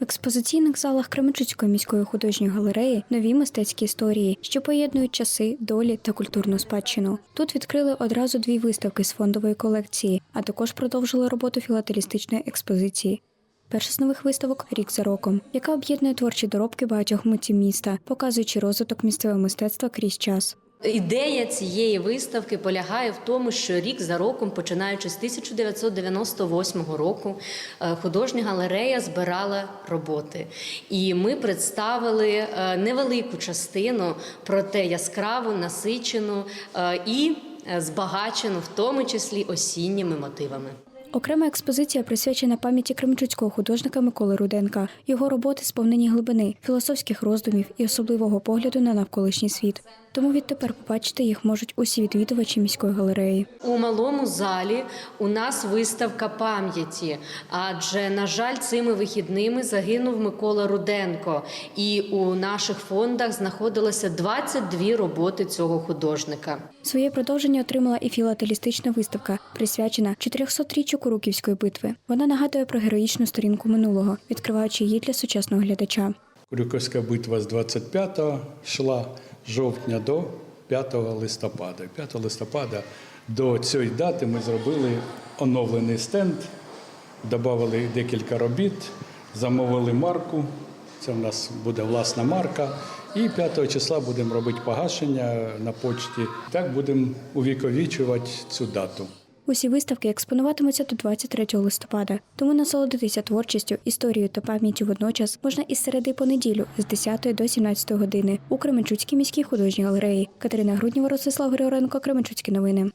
В експозиційних залах Кременчуцької міської художньої галереї нові мистецькі історії, що поєднують часи, долі та культурну спадщину. Тут відкрили одразу дві виставки з фондової колекції, а також продовжили роботу філателістичної експозиції. Перша з нових виставок Рік за роком, яка об'єднує творчі доробки багатьох митців міста, показуючи розвиток місцевого мистецтва крізь час. Ідея цієї виставки полягає в тому, що рік за роком, починаючи з 1998 року, е, художня галерея збирала роботи. І ми представили е, невелику частину, проте яскраву, насичену е, і збагачену, в тому числі осінніми мотивами. Окрема експозиція присвячена пам'яті кременчуцького художника Миколи Руденка. Його роботи сповнені глибини, філософських роздумів і особливого погляду на навколишній світ. Тому відтепер побачити їх можуть усі відвідувачі міської галереї. У малому залі у нас виставка пам'яті, адже, на жаль, цими вихідними загинув Микола Руденко, і у наших фондах знаходилося 22 роботи цього художника. Своє продовження отримала і філателістична виставка, присвячена 400-річчю Куруківської битви. Вона нагадує про героїчну сторінку минулого, відкриваючи її для сучасного глядача. Курюковська битва з 25 йшла жовтня до 5 листопада. 5 листопада до цієї дати ми зробили оновлений стенд, додали декілька робіт, замовили марку. Це в нас буде власна марка. І 5 числа будемо робити погашення на почті. Так будемо увіковічувати цю дату. Усі виставки експонуватимуться до 23 листопада, тому насолодитися творчістю, історією та пам'яттю водночас можна із середи по неділю з 10 до 17 години у Кременчуцькій міській художній галереї. Катерина Грудніва, Ростислав Григоренко, Кременчуцькі новини.